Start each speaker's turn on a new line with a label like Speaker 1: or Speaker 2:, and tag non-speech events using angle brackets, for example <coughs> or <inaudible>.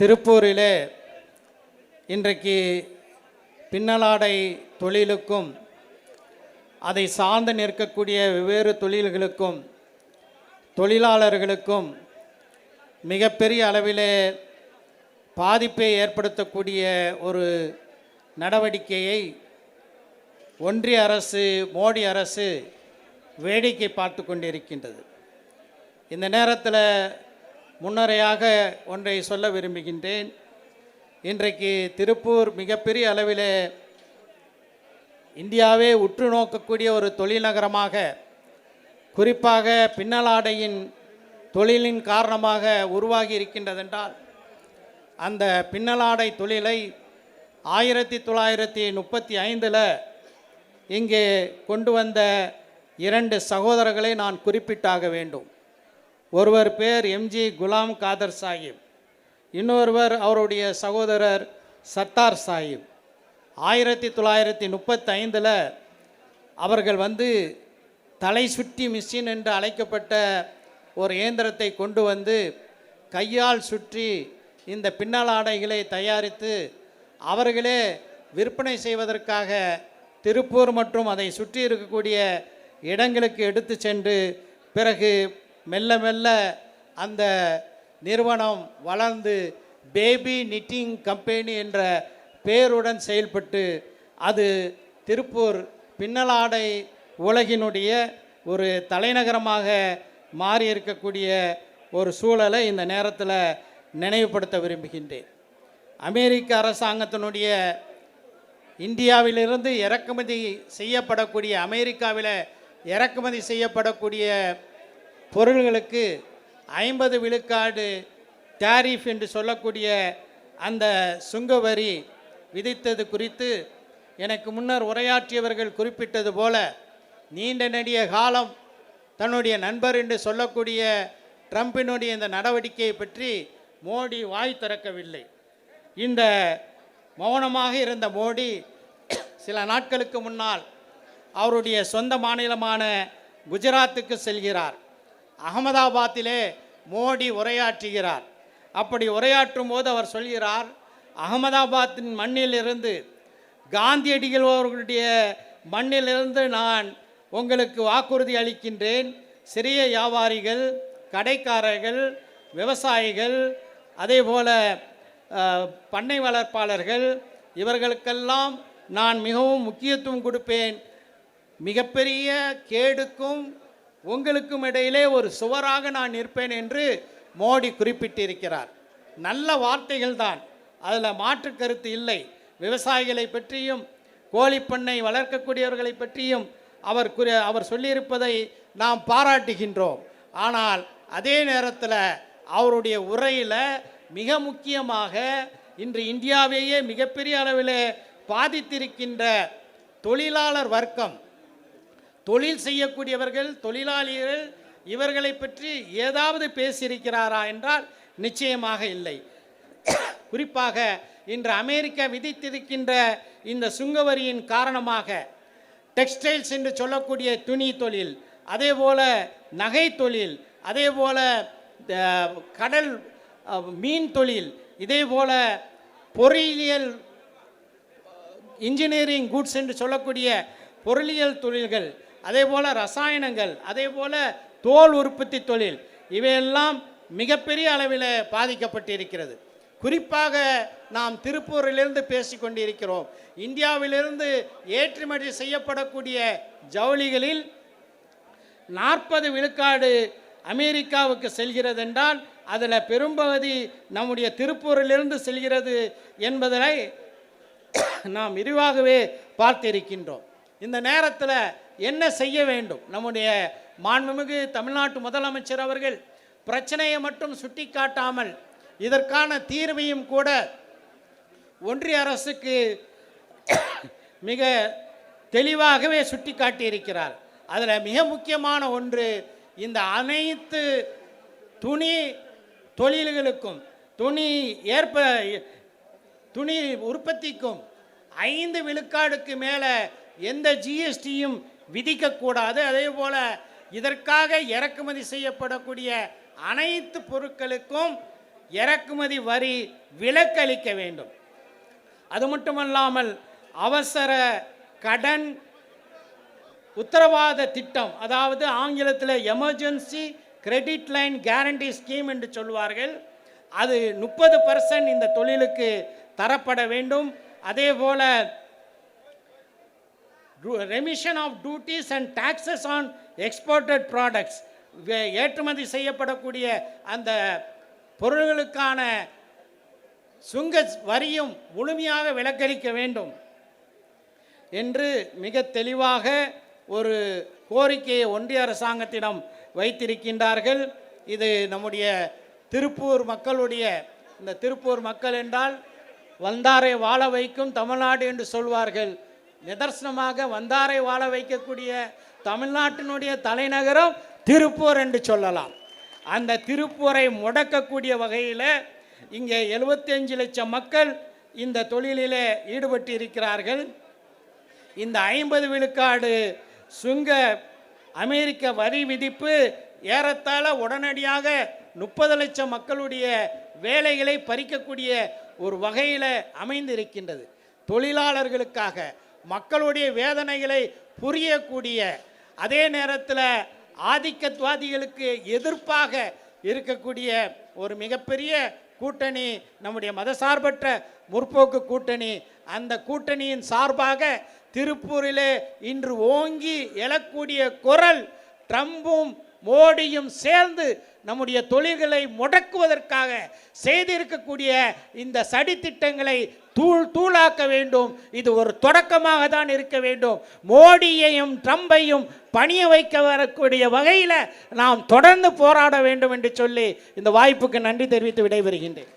Speaker 1: திருப்பூரிலே இன்றைக்கு பின்னலாடை தொழிலுக்கும் அதை சார்ந்து நிற்கக்கூடிய வெவ்வேறு தொழில்களுக்கும் தொழிலாளர்களுக்கும் மிகப்பெரிய அளவிலே பாதிப்பை ஏற்படுத்தக்கூடிய ஒரு நடவடிக்கையை ஒன்றிய அரசு மோடி அரசு வேடிக்கை பார்த்து கொண்டிருக்கின்றது. இந்த நேரத்தில் முன்னரையாக ஒன்றை சொல்ல விரும்புகின்றேன். இன்றைக்கு திருப்பூர் மிகப்பெரிய அளவிலே இந்தியாவே உற்று நோக்கக்கூடிய ஒரு தொழில் நகரமாக குறிப்பாக பின்னலாடையின் தொழிலின் காரணமாக உருவாகி இருக்கின்றதென்றால் அந்த பின்னலாடை தொழிலை ஆயிரத்தி தொள்ளாயிரத்தி முப்பத்தி ஐந்தில் இங்கே கொண்டு வந்த இரண்டு சகோதரர்களை நான் குறிப்பிட்டாக வேண்டும். ஒருவர் பேர் எம்ஜி குலாம் காதர் சாஹிப். இன்னொருவர் அவருடைய சகோதரர் சத்தார் சாஹிப். ஆயிரத்தி தொள்ளாயிரத்தி முப்பத்தைந்தில் அவர்கள் வந்து தலை சுற்றி மிஷின் என்று அழைக்கப்பட்ட ஒரு இயந்திரத்தை கொண்டு வந்து கையால் சுற்றி இந்த பின்னலாடைகளை தயாரித்து அவர்களே விற்பனை செய்வதற்காக திருப்பூர் மற்றும் அதை சுற்றி இருக்கக்கூடிய இடங்களுக்கு எடுத்து சென்று பிறகு மெல்ல மெல்ல அந்த நிறுவனம் வளர்ந்து பேபி நிட்டிங் கம்பெனி என்ற பெயருடன் செயல்பட்டு அது திருப்பூர் பின்னலாடை உலகினுடைய ஒரு தலைநகரமாக மாறி இருக்கக்கூடிய ஒரு சூழலை இந்த நேரத்தில் நினைவுபடுத்த விரும்புகின்றேன். அமெரிக்க அரசாங்கத்தினுடைய இந்தியாவிலிருந்து இறக்குமதி செய்யப்படக்கூடிய அமெரிக்காவில் இறக்குமதி செய்யப்படக்கூடிய பொருள்களுக்கு ஐம்பது விழுக்காடு டேரிஃப் என்று சொல்லக்கூடிய அந்த சுங்க வரி விதித்தது குறித்து எனக்கு முன்னர் உரையாற்றியவர்கள் குறிப்பிட்டது போல நீண்ட நெடிய காலம் தன்னுடைய நண்பர் என்று சொல்லக்கூடிய ட்ரம்பினுடைய இந்த நடவடிக்கையை பற்றி மோடி வாய் திறக்கவில்லை. இந்த மௌனமாக இருந்த மோடி சில நாட்களுக்கு முன்னால் அவருடைய சொந்த மாநிலமான குஜராத்துக்கு செல்கிறார். அகமதாபாத்திலே மோடி உரையாற்றுகிறார். அப்படி உரையாற்றும் போது அவர் சொல்கிறார் அகமதாபாத்தின் மண்ணிலிருந்து காந்தியடிகள் அவர்களுடைய மண்ணிலிருந்து நான் உங்களுக்கு வாக்குறுதி அளிக்கின்றேன். சிறிய வியாபாரிகள் கடைக்காரர்கள் விவசாயிகள் அதேபோல பண்ணை வளர்ப்பாளர்கள் இவர்களுக்கெல்லாம் நான் மிகவும் முக்கியத்துவம் கொடுப்பேன். மிகப்பெரிய கேடுக்கும் உங்களுக்கும் இடையிலே ஒரு சுவராக நான் நிற்பேன் என்று மோடி குறிப்பிட்டிருக்கிறார். நல்ல வார்த்தைகள் தான். அதில் மாற்று கருத்து இல்லை. விவசாயிகளை பற்றியும் கோழிப்பண்ணை வளர்க்கக்கூடியவர்களை பற்றியும் அவர் குறி அவர் சொல்லியிருப்பதை நாம் பாராட்டுகின்றோம். ஆனால் அதே நேரத்தில் அவருடைய உரையில் மிக முக்கியமாக இன்று இந்தியாவையே மிகப்பெரிய அளவில் பாதித்திருக்கின்ற தொழிலாளர் வர்க்கம் தொழில் செய்யக்கூடியவர்கள் தொழிலாளிகள் இவர்களை பற்றி ஏதாவது பேசியிருக்கிறாரா என்றால் நிச்சயமாக இல்லை. குறிப்பாக இன்று அமெரிக்கா விதித்திருக்கின்ற இந்த சுங்கவரியின் காரணமாக டெக்ஸ்டைல்ஸ் என்று சொல்லக்கூடிய துணி தொழில் அதே போல் நகை தொழில் அதே போல் கடல் மீன் தொழில் இதே போல் பொறியியல் இன்ஜினியரிங் குட்ஸ் என்று சொல்லக்கூடிய பொருளியல் தொழில்கள் அதே போல் ரசாயனங்கள் அதே போல் தோல் உற்பத்தி தொழில் இவையெல்லாம் மிகப்பெரிய அளவில் பாதிக்கப்பட்டிருக்கிறது. குறிப்பாக நாம் திருப்பூரிலிருந்து பேசி கொண்டிருக்கிறோம். இந்தியாவிலிருந்து ஏற்றுமதி செய்யப்படக்கூடிய ஜவுளிகளில் நாற்பது விழுக்காடு அமெரிக்காவுக்கு செல்கிறது என்றால் அதில் பெரும்பகுதி நம்முடைய திருப்பூரிலிருந்து செல்கிறது என்பதனை நாம் விரிவாகவே பார்த்திருக்கின்றோம். இந்த நேரத்தில் என்ன செய்ய வேண்டும்? நம்முடைய மாண்புமிகு தமிழ்நாட்டு முதலமைச்சர் அவர்கள் பிரச்சனையை மட்டும் சுட்டிக்காட்டாமல் இதற்கான தீர்வையும் கூட ஒன்றிய அரசுக்கு <coughs> மிக தெளிவாகவே சுட்டிக்காட்டியிருக்கிறார். அதில் மிக முக்கியமான ஒன்று இந்த அனைத்து துணி தொழில்களுக்கும் துணி ஏற்ப துணி உற்பத்திக்கும் ஐந்து விழுக்காடுக்கு மேலே எந்த ஜிஎஸ்டியும் விதிக்கக்கூடாது. அதே போல் இதற்காக இறக்குமதி செய்யப்படக்கூடிய அனைத்து பொருட்களுக்கும் இறக்குமதி வரி விலக்களிக்க வேண்டும். அது மட்டுமல்லாமல் அவசர கடன் உத்தரவாத திட்டம் அதாவது ஆங்கிலத்தில் emergency credit line guarantee scheme என்று சொல்வார்கள். அது முப்பது பர்சன்ட் இந்த தொழிலுக்கு தரப்பட வேண்டும். அதே போல் remission of duties and taxes on exported products ஏற்றுமதி செய்யப்படக்கூடிய அந்த பொருள்களுக்கான சுங்க வரியும் முழுமையாக விலக்களிக்க வேண்டும் என்று மிக தெளிவாக ஒரு கோரிக்கையை ஒன்றிய அரசாங்கத்திடம் வைத்திருக்கின்றார்கள். இது நம்முடைய திருப்பூர் மக்களுடைய இந்த திருப்பூர் மக்கள் என்றால் வந்தாரை வாழ வைக்கும் தமிழ்நாடு என்று சொல்வார்கள். நிதர்சனமாக வந்தாரை வாழ வைக்கக்கூடிய தமிழ்நாட்டினுடைய தலைநகரம் திருப்பூர் என்று சொல்லலாம். அந்த திருப்பூரை முடக்கக்கூடிய வகையில் இங்கே 75 லட்சம் மக்கள் இந்த தொழிலிலே ஈடுபட்டு இருக்கிறார்கள். இந்த ஐம்பது விழுக்காடு சுங்க அமெரிக்க வரி விதிப்பு ஏறத்தாழ உடனடியாக முப்பது லட்சம் மக்களுடைய வேலைகளை பறிக்கக்கூடிய ஒரு வகையில் அமைந்திருக்கின்றது. தொழிலாளர்களுக்காக மக்களுடைய வேதனைகளை புரியக்கூடிய அதே நேரத்தில் ஆதிக்கத்வாதிகளுக்கு எதிர்ப்பாக இருக்கக்கூடிய ஒரு மிகப்பெரிய கூட்டணி நம்முடைய மதசார்பற்ற முற்போக்கு கூட்டணி. அந்த கூட்டணியின் சார்பாக திருப்பூரிலே இன்று ஓங்கி எழக்கூடிய குரல் ட்ரம்பும் மோடியும் சேர்ந்து நம்முடைய தொழில்களை முடக்குவதற்காக செய்திருக்கக்கூடிய இந்த சதித்திட்டங்களை தூள் தூளாக்க வேண்டும். இது ஒரு தொடக்கமாக தான் இருக்க வேண்டும். மோடியையும் ட்ரம்பையும் பணிய வைக்க வரக்கூடிய வகையில் நாம் தொடர்ந்து போராட வேண்டும் என்று சொல்லி இந்த வாய்ப்புக்கு நன்றி தெரிவித்து விடைபெறுகின்றேன்.